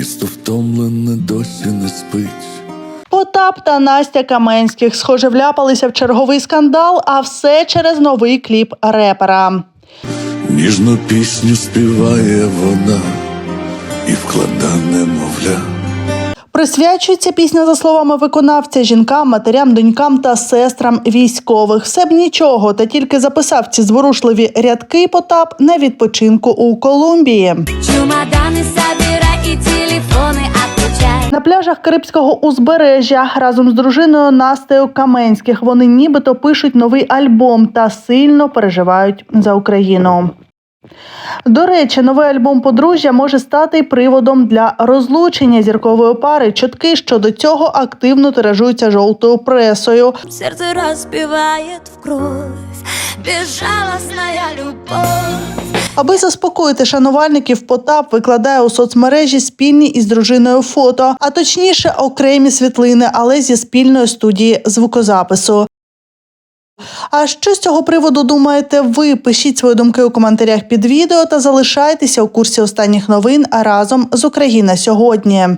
Місто втомлене досі не спить. Потап та Настя Каменських схоже вляпалися в черговий скандал, а все через новий кліп репера. Ніжну пісню співає вона і вклада немовля. Присвячується пісня, за словами виконавця, жінкам, матерям, донькам та сестрам військових. Все б нічого, та тільки записав ці зворушливі рядки Потап на відпочинку у Колумбії. Чемоданы собирай пляжах Карибського узбережжя разом з дружиною Настею Каменських вони нібито пишуть новий альбом та сильно переживають за Україну. До речі, новий альбом подружжя може стати приводом для розлучення зіркової пари. Чутки щодо цього активно тиражуються жовтою пресою. Сердце разбивает в кровь Безжалостная любовь Аби заспокоїти шанувальників, Потап викладає у соцмережі спільні із дружиною фото, а точніше окремі світлини, але зі спільної студії звукозапису. А що з цього приводу думаєте ви? Пишіть свої думки у коментарях під відео та залишайтеся у курсі останніх новин разом з Україна сьогодні.